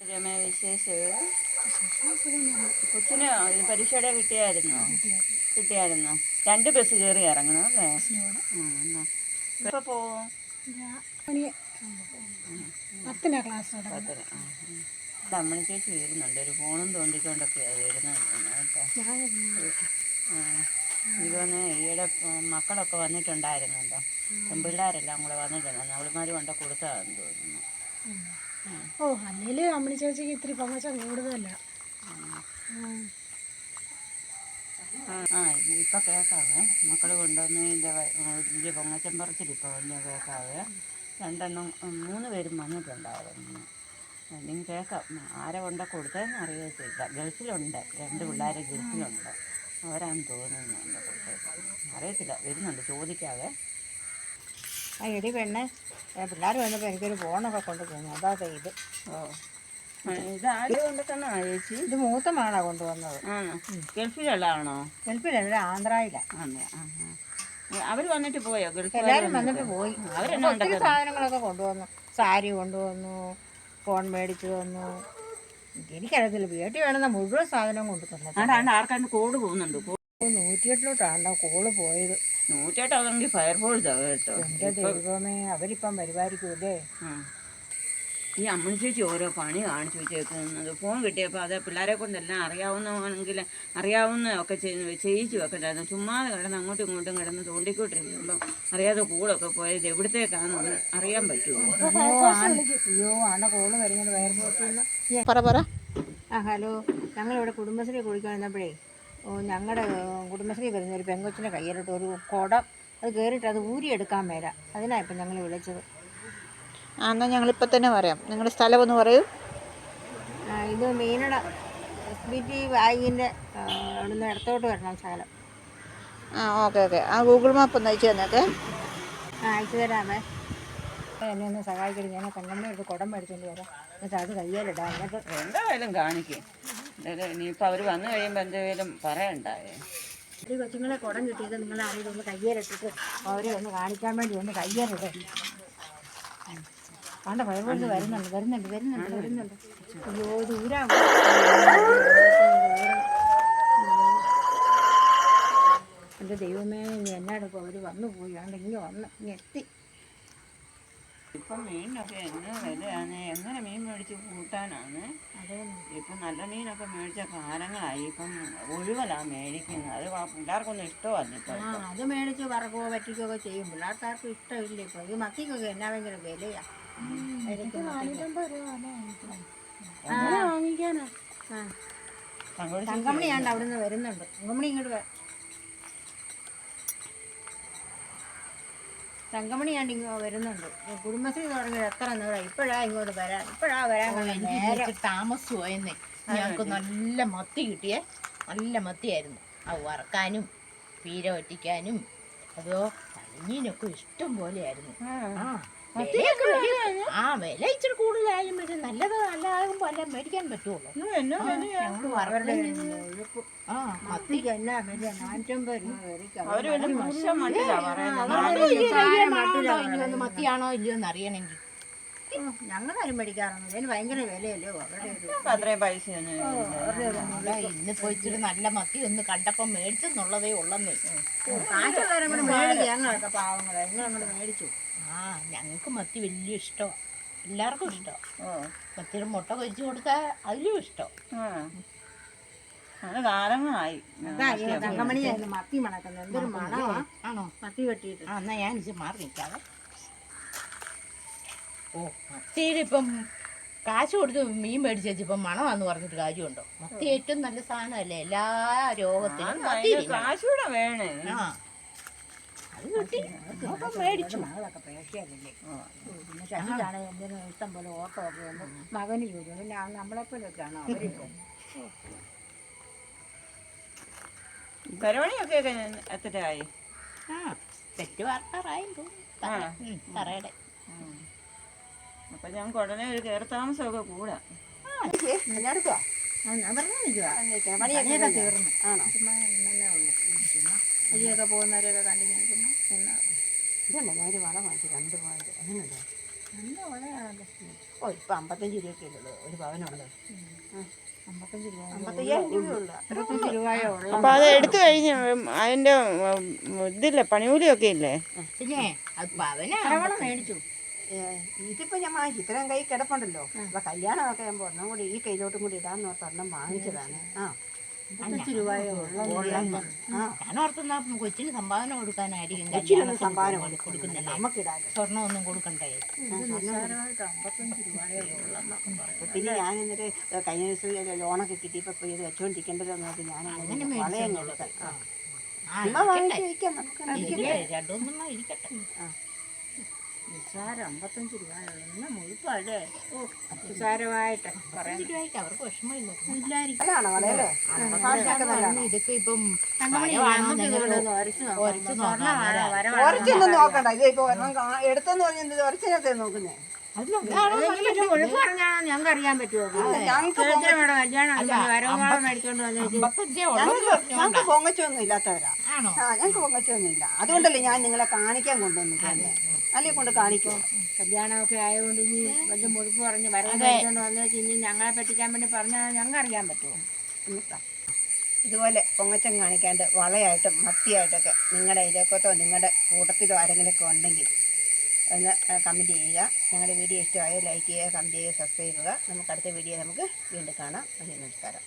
രമേ വിശേഷ് കൊച്ചിന് പരീക്ഷയുടെ കിട്ടിയായിരുന്നു? കിട്ടിയായിരുന്നു? രണ്ട് ബസ് കയറി ഇറങ്ങണം അല്ലേ? ആ, എന്നാ. എപ്പോ പോവും? പത്തിനാ ക്ലാസ്. ചേച്ചി വരുന്നുണ്ട് ഒരു ഫോണും തോണ്ടിക്കൊണ്ടൊക്കെയാണ് വരുന്നത്. എനിക്ക് തോന്നുന്നു ഈയിടെ മക്കളൊക്കെ വന്നിട്ടുണ്ടായിരുന്നല്ലോ. പെൺപിള്ളേരെല്ലാം കൂടെ വന്നിട്ടുണ്ടായിരുന്നു. അവളിമാർ കൊണ്ട് കൊടുത്തതാണെന്ന് തോന്നുന്നു. ഓ അല്ലേൽ അമ്മണി ചേച്ചിക്ക് ഇത്തിരി പങ്കച്ച കൂടുതലല്ല ആ, കേക്കാവേ. ഇപ്പം കേൾക്കാവേ മക്കൾ കൊണ്ടുവന്ന് ഇതിന്റെ വലിയ പൊങ്ങച്ചം പറിച്ചിട്ട് ഇപ്പോൾ വലിയ കേൾക്കാവേ രണ്ടെണ്ണം മൂന്ന് പേരും വന്നിട്ടുണ്ടായിരുന്നു. നിങ്ങൾ കേൾക്കാം ആരെ കൊണ്ട കൊടുത്തതെന്ന് അറിയത്തില്ല. ഗൾഫിലുണ്ട്. രണ്ട് പിള്ളേർ ഗൾഫിലുണ്ട്. അവരാണെന്ന് തോന്നുന്നു. അറിയത്തില്ല. വരുന്നുണ്ട്. ചോദിക്കാവേ. ആ എടി പെണ്ണെ പിള്ളേർ വന്നപ്പോൾ എനിക്കൊരു ഫോണൊക്കെ കൊണ്ട് തന്നു. അതാ ഇത്. ഓ. ഇത് ആര് ചേച്ചി? ഇത് മൂത്ത മകളാണ് കൊണ്ടുവന്നത് ആണോ? ഗൾഫിലുള്ളതാണോ? ഗൾഫിലല്ല ആന്ധ്രയിലാണ് ആണോ? ആ ആ. അവർ വന്നിട്ട് പോയോ? ഗൾഫിൽ എല്ലാവരും വന്നിട്ട്? പോയി. ഒത്തിരി സാധനങ്ങളൊക്കെ കൊണ്ടുവന്നു സാരി കൊണ്ടുവന്നു ഫോൺ മേടിച്ചു തന്നു എനിക്കറിയത്തില്ല വീട്ടിൽ വേണമെന്ന മുഴുവൻ സാധനവും കൊണ്ടുവന്നു ആർക്കാണ്ട് കോഡ് പോകുന്നുണ്ട്? നൂറ്റിയെട്ടിലോട്ടാണ്ടോ നൂറ്റിയെട്ടിലോട്ടാണ് കോൾ പോയത്. നൂറ്റെട്ടാണെങ്കിൽ ഫയർഫോഴ്സാ കേട്ടോ. എന്റെ ദൈവമേ അവരിപ്പം പരിപാലിക്കൂലേ ആ. ഈ അമ്മ ചേച്ചി ഓരോ പണി കാണിച്ചു വെച്ചേക്കുന്നത്. ഫോൺ കിട്ടിയപ്പോൾ അത് പിള്ളേരെ കൊണ്ടെല്ലാം അറിയാവുന്നതാണെങ്കിൽ അറിയാവുന്ന ഒക്കെ ചെയ്- ചെയ്യിച്ചു വെക്കണ്ടായിരുന്നു. ചുമ്മാതെ കിടന്ന് അങ്ങോട്ടും ഇങ്ങോട്ടും കിടന്ന് തോണ്ടിക്കൊണ്ടിരിക്കുമ്പോൾ അറിയാതെ കൂടൊക്കെ പോയത് എവിടത്തേക്കാണെന്ന് അറിയാൻ പറ്റുമോ? അയ്യോ ആണ്- കോൾ വരുന്നത് പറ പറ. ആ ഹലോ. ഞങ്ങളിവിടെ കുടുംബശ്രീ കുടിക്കാൻ വന്നപ്പോഴേ ഞങ്ങളുടെ കുടുംബശ്രീ വരുന്ന ഒരു പെങ്കൊച്ചിന്റെ കയ്യിലിട്ട് ഒരു കുടം. അത് കയറിയിട്ട് അത് ഊരിയെടുക്കാൻ മേല. അതിനാണ് ഇപ്പം ഞങ്ങൾ വിളിച്ചത്. ആ എന്നാൽ ഞങ്ങളിപ്പോൾ തന്നെ പറയാം. നിങ്ങളുടെ സ്ഥലം ഒന്ന് പറയൂ. ആ, ഇത് മീനട എസ് ബി ടി ബാഗിന്റെ അവിടുന്ന് ഇടത്തോട്ട് വരണം സ്ഥലം. ആ ഓക്കെ ഓക്കെ. ആ ഗൂഗിൾ മാപ്പ് ഒന്ന് അയച്ചു തന്നേക്കെ. ആ അയച്ചു തരാമേ. എന്നെ ഒന്ന് സഹായിക്കണം ഞാൻ കണ്ണമ്മ എടുത്ത് കുടം മേടിച്ചുകൊണ്ട് വരാം. എന്നിട്ട് അത് കയ്യിലിടാം. എന്നിട്ട് എന്തായാലും കാണിക്കും. ഇനിയിപ്പോൾ അവർ വന്നു കഴിയുമ്പോൾ എന്തെങ്കിലും പറയണ്ടായേ. ഒരു കൊച്ചുങ്ങളെ കുടം കിട്ടിയത് നിങ്ങൾ ആരെങ്കിലും ഒന്ന് കയ്യേറിട്ടിട്ട് അവരെ ഒന്ന് കാണിക്കാൻ വേണ്ടി ഒന്ന് കയ്യേറിട്ട് കണ്ട ഭയപ്പെട്ട് വരുന്നുണ്ട് വരുന്നുണ്ട് വരുന്നുണ്ട് വരുന്നുണ്ട്. അയ്യോ ദൂരാ. എന്റെ ദൈവമേ ഇനി എന്നാടിപ്പോൾ അവർ വന്നു പോയി? ആണ്ട് ഇങ്ങനെ വന്ന് ഇങ്ങെത്തി ഇപ്പം മീനൊക്കെ എന്ന് വിലയാണ് എങ്ങനെ മീൻ മേടിച്ച് കൂട്ടാനാണ്? അതേ. ഇപ്പം നല്ല മീനൊക്കെ മേടിച്ച കാലങ്ങളായി. ഇപ്പം ഒഴിവലാണ് മേടിക്കുന്നത്. അത് പിള്ളേർക്കൊന്നും ഇഷ്ടമല്ല ഇപ്പം അത് മേടിച്ച് വറക്കുകയോ പറ്റിക്കുകയോ ചെയ്യും. പിള്ളേർക്കാർക്കും ഇഷ്ടമില്ല ഇപ്പം. ഈ മത്തിക്കൊക്കെ എന്നാ ഭയങ്കര വിലയാണ് തങ്കമണി തങ്കമണിയാണ്ട് അവിടുന്ന് വരുന്നുണ്ട്. തങ്കമണി ഇങ്ങോട്ട് തങ്കമണിയാണ്ട് ഇങ്ങോ വരുന്നുണ്ട് കുടുംബശ്രീ തുടങ്ങിയത് എത്ര നേരം ഇപ്പോഴാ ഇങ്ങോട്ട് വരാൻ ഇപ്പോഴാ വരാൻ നേരെ താമസമായിരുന്നേ. ഞങ്ങൾക്ക് നല്ല മത്തി കിട്ടിയേ. നല്ല മത്തിയായിരുന്നു. അത് വറക്കാനും പീര ഒറ്റിക്കാനും അതോ കഴിഞ്ഞിനൊക്കെ ഇഷ്ടം പോലെയായിരുന്നു. ആ. ആ വില ഇച്ചിരി കൂടുതലായാലും വരും നല്ലത് നല്ലതാകുമ്പോൾ എല്ലാം മേടിക്കാൻ പറ്റുള്ളൂ. ആ മത്തിക്ക് എന്നാ വില നാനൂറ്റമ്പത് രൂപ മത്തിയാണോ ഇല്ലയോ എന്ന് അറിയണമെങ്കിൽ. ഞങ്ങളാരും മേടിക്കാറൊന്നും ഇതിന് ഭയങ്കര വിലയല്ലേ അവരുടെ പൈസ ഇന്നിപ്പോ ഇച്ചിരി നല്ല മത്തി ഒന്ന് കണ്ടപ്പോ മേടിച്ചെന്നുള്ളതേ ഉള്ളന്നേ. കാശുള്ളവരെ കൂടെ മേടിക്കും. ഞങ്ങളൊക്കെ പാവങ്ങളെ. ഞങ്ങളങ്ങോട്ട് മേടിച്ചു. ആ ഞങ്ങൾക്ക് മത്തി വലിയ ഇഷ്ടമാണ് എല്ലാവർക്കും ഇഷ്ടമാണ് ഓ. മത്തിയുടെ മുട്ട പൊരിച്ചു കൊടുത്താൽ അതിലും ഇഷ്ടം. അത് കാലങ്ങളായി. തങ്കമണിയായിരുന്നു മത്തി മണക്കുന്നത്. എന്തൊരു മണമാ ആണോ? മത്തി വെട്ടിയിട്ട്. ആ എന്നാ ഞാൻ ഇച്ചിരി മാറി നിൽക്കാതെ ഓ മത്തിയുടെ ഇപ്പം കാശ് കൊടുത്ത് മീൻ മേടിച്ച് ഇപ്പം മണമാന്ന് പറഞ്ഞിട്ട് കാര്യമുണ്ടോ? മത്തി ഏറ്റവും നല്ല സാധനമല്ലേ? എല്ലാ രോഗത്തിനും മത്തി കൂടെ വേണേ. ആ. മേടിച്ചു മകളൊക്കെ പേശിയല്ലേ എന്തിനും ഇഷ്ടം പോലെ ഓട്ടോ ഒക്കെ ഉണ്ട് മകന് ജോലി പിന്നെ നമ്മളെപ്പോലൊക്കെയാണ് അവരിപ്പോൾ ആ തെറ്റ് വാർത്താറായി തറയുടെ അപ്പം ഞങ്ങൾക്ക് ഉടനെ ഒരു കയറി താമസമൊക്കെ കൂടാ. ഞാൻ പറഞ്ഞു നിൽക്കുക പണിയൊക്കെ തീർന്നു. ആണോ? ചുമ്മാ ഇന്നേ ഉള്ളൂ ചുമ്മാ വഴിയൊക്കെ പോകുന്നവരെയൊക്കെ കണ്ടു ഞാൻ ചുമ്മാ എന്നാ. ഇതല്ല? ഞാൻ ഒരു വള വാങ്ങിച്ചു രണ്ട് പോയിന്റ് അങ്ങനെയുണ്ടോ? നല്ല വളയാണല്ലോ ഓ ഇപ്പം അമ്പത്തഞ്ച് രൂപയൊക്കെ ഉള്ളൂ. ഒരു പവനുള്ളത് അമ്പത്തഞ്ച് രൂപ അമ്പത്തയ്യായിരം രൂപയുള്ളൂ അറുപത്തഞ്ച് രൂപയേ ഉള്ളൂ. അപ്പോൾ അത് എടുത്തു കഴിഞ്ഞ അതിന്റെ ഇതില്ലേ പണികൂലിയൊക്കെ ഇല്ലേ? പിന്നെ അത് പവനാ. എത്രവണ്ണം മേടിച്ചു. ഇതിപ്പോൾ ഞാൻ വാങ്ങിച്ചു. ഇത്രയും കൈ കിടപ്പുണ്ടല്ലോ. അപ്പൊ കല്യാണമൊക്കെ ആകുമ്പോൾ ഒന്നും കൂടി ഈ കയ്യിലോട്ടും കൂടി ഇടാന്ന് ഒരെണ്ണം വാങ്ങിച്ചതാണ്. ആ. ഓർത്തുന്ന കൊച്ചിന് സംഭാവന കൊടുക്കാനായിരിക്കും. സംഭാവന കൊടു- കൊടുക്കുന്നില്ല. കൊടുക്കുന്നില്ലേ. സ്വർണം സ്വർണമൊന്നും കൊടുക്കണ്ടേ? പിന്നെ ഞാൻ എന്നിട്ട് കഴിഞ്ഞ ദിവസം ലോണൊക്കെ കിട്ടിയപ്പോൾ പോയി ഇത് വെച്ചോണ്ടിരിക്കേണ്ടല്ലോ എന്ന് ഞാൻ അങ്ങനെ വളയം കൊടുക്കാം ഇരിക്കട്ടെ. നിസ്സാരം അമ്പത്തഞ്ച് രൂപയേ ഉള്ളൂ എന്നാ മുഴുപ്പല്ലേ ഓ നിസ്സാരമായിട്ട് പറയാൻ രൂപയ്ക്ക് അവർക്ക് വിഷമമില്ല ഇല്ലായിരിക്കും. ഇതൊക്കെ ഇപ്പം നോക്കണ്ട. ഇത് എടുത്തെന്ന് പറഞ്ഞത്? നോക്കുന്നേ ഞങ്ങൾക്ക് അറിയാൻ പറ്റുമോ? ഞങ്ങൾക്ക് പൊങ്ങച്ചൊന്നും ഇല്ലാത്തവരാ ഞങ്ങൾക്ക് പൊങ്ങച്ചൊന്നും ഇല്ല അതുകൊണ്ടല്ലേ ഞാൻ നിങ്ങളെ കാണിക്കാൻ കൊണ്ടുവന്നു അല്ലേ കൊണ്ട് കാണിക്കോ. കല്യാണമൊക്കെ ആയതുകൊണ്ട് ഇനി വലിയ മുഴുപ്പ് പറഞ്ഞ് മേടിച്ചോണ്ട് വന്നേച്ച് ഇനി ഞങ്ങളെ പറ്റിക്കാൻ വേണ്ടി പറഞ്ഞാൽ ഞങ്ങൾ അറിയാൻ പറ്റുമോ ഇതുപോലെ പൊങ്ങച്ചം കാണിക്കാണ്ട് വളയായിട്ടും മത്തിയായിട്ടൊക്കെ നിങ്ങളുടെ ഇരക്കത്തോ നിങ്ങളുടെ കൂട്ടത്തിലോ ആരെങ്കിലുമൊക്കെ ഉണ്ടെങ്കിൽ ഒന്ന് കമന്റ് ചെയ്യുക. ഞങ്ങളുടെ വീഡിയോ ഇഷ്ടമായോ ലൈക്ക് ചെയ്യുക കമന്റ് ചെയ്യുക സബ്സ്ക്രൈബ് ചെയ്യുക. നമുക്ക് അടുത്ത വീഡിയോ നമുക്ക് വീണ്ടും കാണാം. നന്ദി നമസ്കാരം.